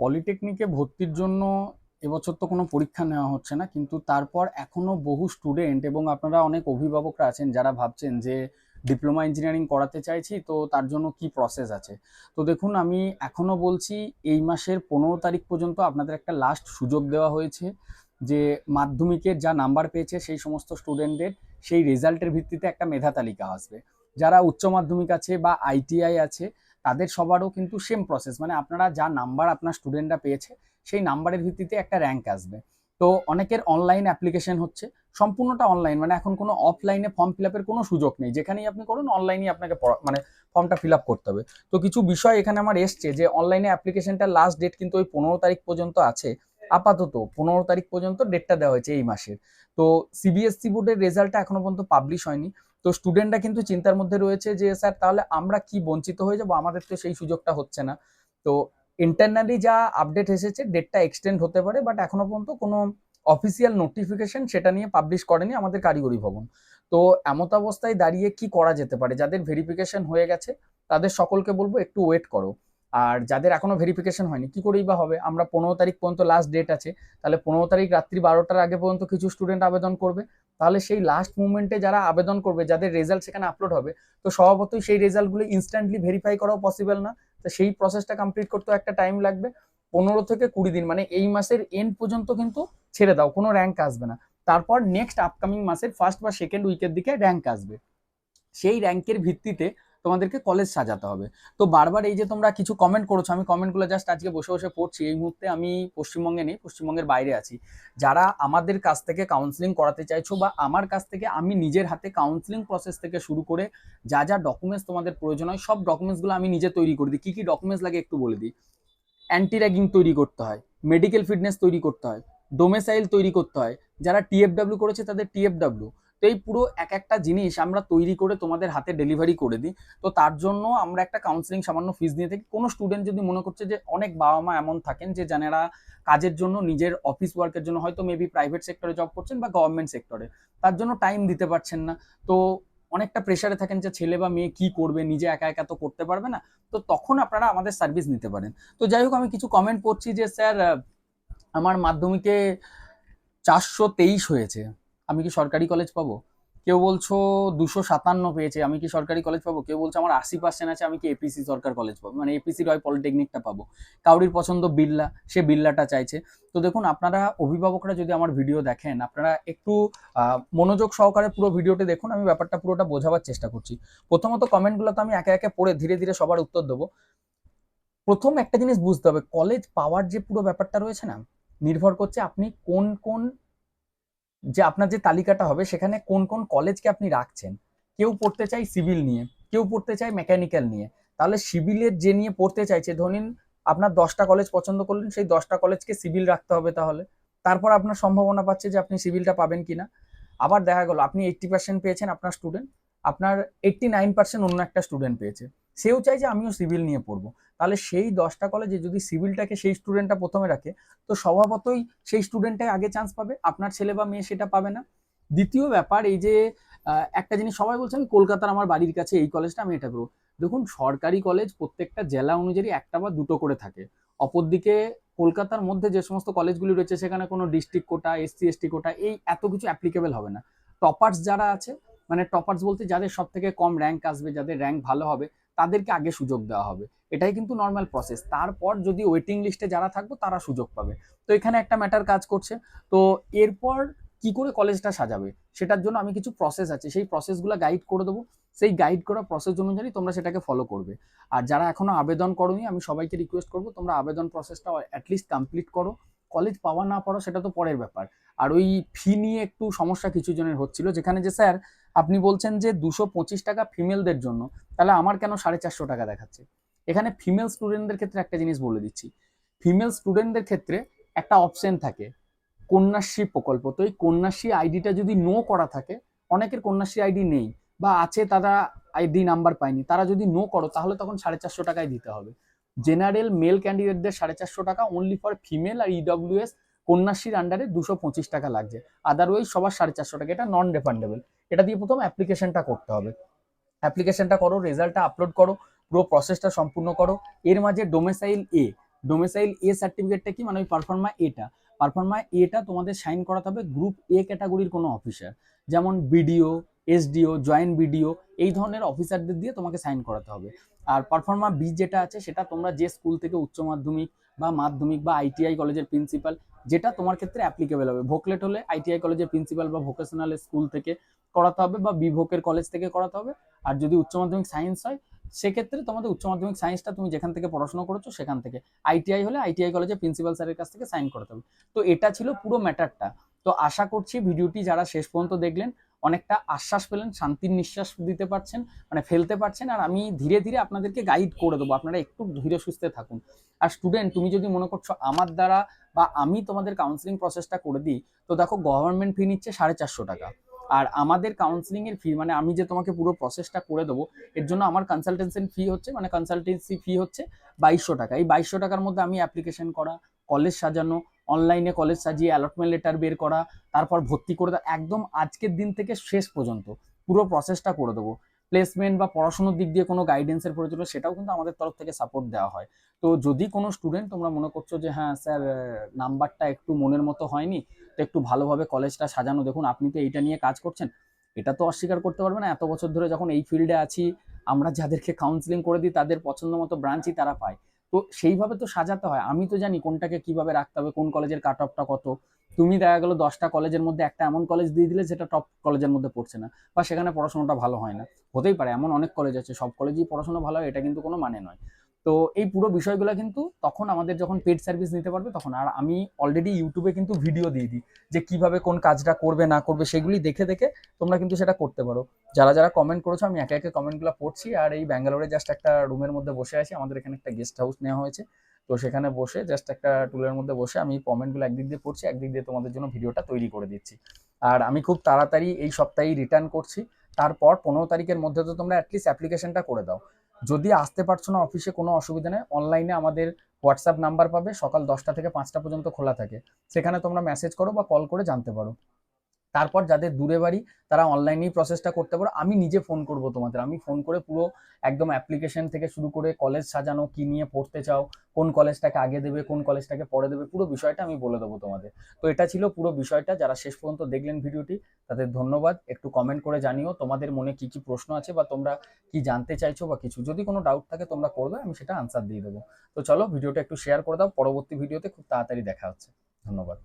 পলিটেকনিকে ভর্তির জন্য এবছর তো কোনো পরীক্ষা নেওয়া হচ্ছে না, কিন্তু তারপর এখনও বহু স্টুডেন্ট এবং আপনারা অনেক অভিভাবকরা আছেন যারা ভাবছেন যে ডিপ্লোমা ইঞ্জিনিয়ারিং করাতে চাইছি, তো তার জন্য কি প্রসেস আছে? তো দেখুন, আমি এখনও বলছি এই মাসের পনেরো তারিখ পর্যন্ত আপনাদের একটা লাস্ট সুযোগ দেওয়া হয়েছে যে মাধ্যমিকের যা নাম্বার পেয়েছে সেই সমস্ত স্টুডেন্টদের সেই রেজাল্টের ভিত্তিতে একটা মেধা তালিকা আসবে। যারা উচ্চ মাধ্যমিক আছে বা আইটিআই আছে তাদের সবারও কিন্তু সেম প্রসেস মানে আপনারা যা নাম্বার আপনার স্টুডেন্টরা পেয়েছে, সেই নাম্বারের ভিত্তিতে একটা র্যাঙ্ক আসবে। তো অনেকের অনলাইন অ্যাপ্লিকেশন হচ্ছে, সম্পূর্ণটা অনলাইন মানে এখন কোনো অফলাইনে ফর্ম ফিল আপের কোনো সুযোগ নেই। যেখানেই আপনি করুন অনলাইনেই আপনাকে মানে ফর্মটা ফিল আপ করতে হবে। তো কিছু বিষয় এখানে আমার এসছে যে অনলাইনে অ্যাপ্লিকেশনটা লাস্ট ডেট কিন্তু ওই পনেরো তারিখ পর্যন্ত আছে। আপাতত পনেরো তারিখ পর্যন্ত ডেটটা দেওয়া হয়েছে এই মাসের। তো সিবিএসসি বোর্ডের রেজাল্টটা এখনও পর্যন্ত পাবলিশ হয়নি। তো স্টুডেন্টরা কিন্তু চিন্তার মধ্যে রয়েছে যে, স্যার, তাহলে আমরা কি বঞ্চিত হয়ে যাব? আমাদের তো সেই সুযোগটা হচ্ছে না। তো ইন্টারনালি যা আপডেট এসেছে ডেটটা এক্সটেন্ড হতে পারে বাট এখনও পর্যন্ত কোনো অফিসিয়াল নোটিফিকেশন সেটা নিয়ে পাবলিশ করেনি আমাদের কারিগরি ভবন। তো এমত অবস্থায় দাঁড়িয়ে কি করা যেতে পারে? যাদের ভেরিফিকেশন হয়ে গেছে, তাদের সকলকে বলব একটু ওয়েট করো। আর যাদের এখনও ভেরিফিকেশন হয়নি, কি করেই বা হবে? আমরা পনেরো তারিখ পর্যন্ত লাস্ট ডেট আছে, তাহলে পনেরো তারিখ রাত্রি বারোটার আগে পর্যন্ত কিছু স্টুডেন্ট আবেদন করবে। তাহলে সেই লাস্ট মুমেন্টে যারা আবেদন করবে, যাদের রেজাল্ট সেখানে আপলোড হবে, তো স্বভাবতই সেই রেজাল্টগুলো ইনস্ট্যান্টলি ভেরিফাই করাও পসিবল না। তো সেই প্রসেসটা কমপ্লিট করতেও একটা টাইম লাগবে। পনেরো থেকে কুড়ি দিন মানে এই মাসের এন্ড পর্যন্ত কিন্তু ছেড়ে দাও, কোনো র্যাঙ্ক আসবে না। তারপর নেক্সট আপকামিং মাসের ফার্স্ট বা সেকেন্ড উইকের দিকে র্যাঙ্ক আসবে। সেই র্যাঙ্কের ভিত্তিতে তোমাদেরকে কলেজ সাজাতে হবে। তো বারবার এই যে তোমরা কিছু কমেন্ট করেছ, আমি কমেন্টগুলো জাস্ট আজকে বসে বসে পড়ছি। এই মুহূর্তে আমি পশ্চিমবঙ্গে নেই, পশ্চিমবঙ্গের বাইরে আছি। যারা আমাদের কাছ থেকে কাউন্সিলিং করাতে চাইছো বা আমার কাছ থেকে আমি নিজের হাতে কাউন্সিলিং প্রসেস থেকে শুরু করে যা যা ডকুমেন্টস তোমাদের প্রয়োজন হয়, সব ডকুমেন্টসগুলো আমি নিজে তৈরি করে দিই। কী কী ডকুমেন্টস লাগে একটু বলে দিই? অ্যান্টি র্যাগিং তৈরি করতে হয় মেডিকেল ফিটনেস তৈরি করতে হয় ডোমেসাইল তৈরি করতে হয়। যারা টিএফডাব্লিউ করেছে তাদের টিএফডাব্লিউ তো এই পুরো এক একটা জিনিস আমরা তৈরি করে তোমাদের হাতে ডেলিভারি করে দিই। তো তার জন্য আমরা একটা কাউন্সিলিং সামান্য ফিস নিয়ে থাকি। কোনো স্টুডেন্ট যদি মনে করছে যে অনেক বাবা মা এমন থাকেন যে যারা কাজের জন্য নিজের অফিস ওয়ার্কের জন্য হয়তো মেবি প্রাইভেট সেক্টরে জব করছেন বা গভর্নমেন্ট সেক্টরে তার জন্য টাইম দিতে পারছেন না। তো অনেকটা প্রেশারে থাকেন যে ছেলে বা মেয়ে কি করবে, নিজে একা একা তো করতে পারবে না। তো তখন আপনারা আমাদের সার্ভিস নিতে পারেন। তো যাই হোক, আমি কিছু কমেন্ট পড়ছি যে, স্যার আমার মাধ্যমিকে চারশো তেইশ হয়েছে। আমি কি সরকারি কলেজ পাবো? কেউ বলছো দুশো সাতান্ন পেয়েছে, আমি কি সরকারি কলেজ পাবো? কেউ বলছে আমার আশি পার্সেন্ট আছে, আমি কি এপিসি সরকার কলেজ পাবো? মানে এপিসি রয় পলিটেকনিকটা পাবো। কাউরির পছন্দ বিল্লা সে বিল্লাটা চাইছে। তো দেখুন, আপনারা অভিভাবকরা যদি আমার ভিডিও দেখেন, আপনারা একটু মনোযোগ সহকারে পুরো ভিডিওটি দেখুন, আমি ব্যাপারটা পুরোটা বোঝাবার চেষ্টা করছি। প্রথমত কমেন্টগুলো তো আমি একে একে পড়ে ধীরে ধীরে সবার উত্তর দেবো। প্রথম একটা জিনিস বুঝতে হবে কলেজ পাওয়ার যে পুরো ব্যাপারটা রয়েছে না, নির্ভর করছে আপনি কোন কোন যে আপনার যে তালিকাটা হবে, সেখানে কোন কোন কলেজকে আপনি রাখছেন? কেউ পড়তে চাই সিভিল নিয়ে, কেউ পড়তে চায় মেকানিক্যাল নিয়ে। তাহলে সিভিলের যে নিয়ে পড়তে চাইছে ধরুন আপনার দশটা কলেজ পছন্দ করলেন, সেই দশটা কলেজকে সিভিল রাখতে হবে তাহলে। তারপর আপনার সম্ভাবনা পাচ্ছে যে আপনি সিভিলটা পাবেন কিনা। আবার দেখা গেল, আপনি এইট্টি পার্সেন্ট পেয়েছেন আপনার স্টুডেন্ট আপনার এইট্টি নাইন পার্সেন্ট অন্য একটা স্টুডেন্ট পেয়েছে। সেও চাই যে আমিও সিভিল নিয়ে পড়ব। তাহলে সেই দশটা কলেজে যদি সিভিলটাকে সেই স্টুডেন্টটা প্রথমে রাখে, তো স্বভাবতই সেই স্টুডেন্টটাই আগে চান্স পাবে, আপনার ছেলে বা মেয়ে সেটা পাবে না। দ্বিতীয় ব্যাপার, এই যে একটা জিনিস সবাই বলছে আমি কলকাতার আমার বাড়ির কাছে এই কলেজটা আমি এটা করব। দেখুন, সরকারি কলেজ প্রত্যেকটা জেলা অনুযায়ী একটা বা দুটো করে থাকে। অপরদিকে কলকাতার মধ্যে যে সমস্ত কলেজগুলি রয়েছে, সেখানে কোনো district quota SC ST quota, এই এত কিছু অ্যাপ্লিকেবল হবে না। টপার্স যারা আছে মানে টপার্স বলতে যাদের সব থেকে কম র্যাঙ্ক আসবে, যাদের র্যাঙ্ক ভালো হবে তাদেরকে আগে সুযোগ দেওয়া হবে। এটাই কিন্তু নর্মাল প্রসেস তারপর যদি ওয়েটিং লিস্টে যারা থাকবে, তারা সুযোগ পাবে। তো এখানে একটা ম্যাটার কাজ করছে। তো এরপর কি করে কলেজটা সাজাবে? সেটার জন্য আমি কিছু প্রসেস আছে। সেই প্রসেসগুলো গাইড করে দেবো। সেই গাইড করা প্রসেস অনুযায়ী তোমরা সেটাকে ফলো করবে। আর যারা এখনও আবেদন করোনি, আমি সবাইকে রিকোয়েস্ট করব, তোমরা আবেদন প্রসেসটা অ্যাটলিস্ট কমপ্লিট করো। কলেজ পাওয়া না পারো সেটা তো পরের ব্যাপার। আর ওই ফি নিয়ে একটু সমস্যা কিছু জনের হচ্ছিল, যেখানে যে, স্যার আপনি বলছেন যে দুশো পঁচিশ টাকা ফিমেলদের জন্য, তাহলে আমার কেন সাড়ে চারশো টাকা দেখাচ্ছে? এখানে ফিমেল স্টুডেন্টদের ক্ষেত্রে একটা জিনিস বলে দিচ্ছি। ফিমেল স্টুডেন্টদের ক্ষেত্রে একটা অপশন থাকে, কন্যাশ্রী প্রকল্প। তো এই কন্যাশ্রী আইডিটা যদি নো করা থাকে, অনেকের কন্যাশ্রী আইডি নেই, বা আছে তারা আইডি নাম্বার পায়নি, তারা যদি নো করো, তাহলে তখন সাড়ে চারশো টাকায় দিতে হবে। জেনারেল মেল ক্যান্ডিডেটদের সাড়ে চারশো টাকা অনলি ফর ফিমেল আর ইডব্লিউএস কন্যাশ্রীর আন্ডারে দুশো পঁচিশ টাকা লাগছে। আদারওয়াইজ সবার সাড়ে চারশো টাকা, এটা নন রিফান্ডেবল এটা দিয়ে প্রথম অ্যাপ্লিকেশনটা করতে হবে। অ্যাপ্লিকেশনটা করো রেজাল্টটা আপলোড করো, পুরো প্রসেসটা সম্পূর্ণ করো। এর মাঝে ডোমেসাইল এ ডোমেসাইল এ সার্টিফিকেটটা কি? মানে ওই পারফর্মা এটা পারফর্মা এটা তোমাদের সাইন করাতে হবে গ্রুপ এ ক্যাটাগরির কোনো অফিসার যেমন বিডিও এসডিও জয়েন্ট বিডিও এই ধরনের অফিসারদের দিয়ে তোমাকে সাইন করাতে হবে। আর পারফর্মা বি যেটা আছে, সেটা তোমরা যে স্কুল থেকে উচ্চ মাধ্যমিক বা মাধ্যমিক বা আইটিআই কলেজের প্রিন্সিপাল যেটা তোমার ক্ষেত্রে অ্যাপ্লিকেবল হবে। ভোকলেট হলে আইটিআই কলেজের প্রিন্সিপাল বা ভোকেশনাল স্কুল থেকে করাতে হবে বা বিভোকের কলেজ থেকে করাতে হবে। আর যদি উচ্চ মাধ্যমিক সায়েন্স হয়, সেক্ষেত্রে তোমাদের উচ্চ মাধ্যমিক সায়েন্সটা তুমি যেখান থেকে পড়াশোনা করেছ সেখান থেকে। আইটিআই হলে আইটিআই কলেজের প্রিন্সিপাল স্যারের কাছ থেকে সাইন করাতে হবে। তো এটা ছিল পুরো ম্যাটারটা তো আশা করছি ভিডিওটি যারা শেষ পর্যন্ত দেখলেন, অনেকটা আশ্বাস পেলেন, শান্তির নিঃশ্বাস দিতে পারছেন মানে ফেলতে পারছেন। আর আমি ধীরে ধীরে আপনাদেরকে গাইড করে দেবো। আপনারা একটু ধীরে সুস্থে থাকুন। আর স্টুডেন্ট তুমি যদি মনে করছ আমার দ্বারা বা আমি তোমাদের কাউন্সিলিং প্রসেসটা করে দিই, তো দেখো গভর্নমেন্ট ফি নিচ্ছে সাড়ে চারশো টাকা। আর আমাদের কাউন্সিলিং এর ফি মানে আমি যে তোমাকে পুরো প্রসেসটা করে দেবো, এর জন্য আমার কনসালটেন্সি ফি হচ্ছে মানে কনসালটেন্সি ফি হচ্ছে বাইশশো টাকা। এই বাইশশো টাকার মধ্যে আমি অ্যাপ্লিকেশন করা কলেজ সাজানো অনলাইনে কলেজ সাজিয়ে অ্যালটমেন্ট লেটার বের করা, তারপর ভর্তি করে দেওয়া, একদম আজকের দিন থেকে শেষ পর্যন্ত পুরো প্রসেসটা করে দেবো। প্লেসমেন্ট বা পড়াশোনার দিক দিয়ে কোনো গাইডেন্সের প্রয়োজন সেটাও কিন্তু আমাদের তরফ থেকে সাপোর্ট দেওয়া হয়। তো যদি কোনো স্টুডেন্ট তোমরা মনে করছ যে হ্যাঁ স্যার নাম্বারটা একটু মনের মতো হয়নি তো একটু ভালোভাবে কলেজটা সাজানো। দেখুন, আপনি তো এইটা নিয়ে কাজ করছেন, এটা তো অস্বীকার করতে পারবে না। এত বছর ধরে যখন এই ফিল্ডে আছি, আমরা যাদেরকে কাউন্সিলিং করে দিই, তাদের পছন্দ মতো ব্রাঞ্চই তারা পায়। তো সেইভাবে তো সাজাতে হয়। আমি তো জানি কোনটাকে কীভাবে রাখতে হবে, কোন কলেজের কাট অফটা কত। তুমি দেখা গেলো দশটা কলেজের মধ্যে একটা এমন কলেজ দিয়ে দিলে, যেটা টপ কলেজের মধ্যে পড়ছে না। বা সেখানে পড়াশোনাটা ভালো হয় না। হতেই পারে, এমন অনেক কলেজ আছে, সব কলেজেই পড়াশোনা ভালো হয়, এটা কিন্তু কোনো মানে নয়। তো এই পুরো বিষয়গুলো কিন্তু তখন আমাদের যখন পেড সার্ভিস নিতে পারবে তখন আর আমি অলরেডি ইউটিউবে কিন্তু ভিডিও দিয়ে দিই যে কীভাবে কোন কাজটা করবে, না করবে সেগুলি দেখে দেখে তোমরা কিন্তু সেটা করতে পারো। যারা যারা কমেন্ট করেছ, আমি একে একে কমেন্টগুলো পড়ছি আর এই ব্যাঙ্গালোরে জাস্ট একটা রুমের মধ্যে বসে আছি। আমাদের এখানে একটা গেস্ট হাউস নেওয়া হয়েছে। তো সেখানে বসে জাস্ট একটা টুলের মধ্যে বসে আমি কমেন্টগুলো একদিক দিয়ে পড়ছি, একদিক দিয়ে তোমাদের জন্য ভিডিওটা তৈরি করে দিচ্ছি। আর আমি খুব তাড়াতাড়ি এই সপ্তাহেই রিটার্ন করছি। তারপর পনেরো তারিখের মধ্যে তো তোমরা অ্যাটলিস্ট অ্যাপ্লিকেশনটা করে দাও। যদি আসতে পারছ না অফিসে, কোনো অসুবিধা নেই। অনলাইনে আমাদের হোয়াটসঅ্যাপ নাম্বার পাবে, সকাল দশটা থেকে পাঁচটা পর্যন্ত খোলা থাকে। সেখানে তোমরা মেসেজ করো বা কল করে জানতে পারো। তারপর যাদের দূরে বাড়ি, তারা অনলাইনেই প্রসেসটা করতে পারো। আমি নিজে ফোন করব তোমাদের। আমি ফোন করে পুরো একদম অ্যাপ্লিকেশন থেকে শুরু করে কলেজ সাজানো, কি নিয়ে পড়তে চাও, কোন কলেজটাকে আগে দেবে, কোন কলেজটাকে পরে দেবে, পুরো বিষয়টা আমি বলে দেবো তোমাদের। তো এটা ছিল পুরো বিষয়টা। যারা শেষ পর্যন্ত দেখলেন ভিডিওটি, তাদের ধন্যবাদ। একটু কমেন্ট করে জানিও তোমাদের মনে কি কি প্রশ্ন আছে বা তোমরা কি জানতে চাইছো বা কিছু। যদি কোনো ডাউট থাকে তোমরা করবে, আমি সেটা আনসার দিয়ে দেবো। তো চলো, ভিডিওটা একটু শেয়ার করে দাও। পরবর্তী ভিডিওতে খুব তাড়াতাড়ি দেখা হচ্ছে। ধন্যবাদ।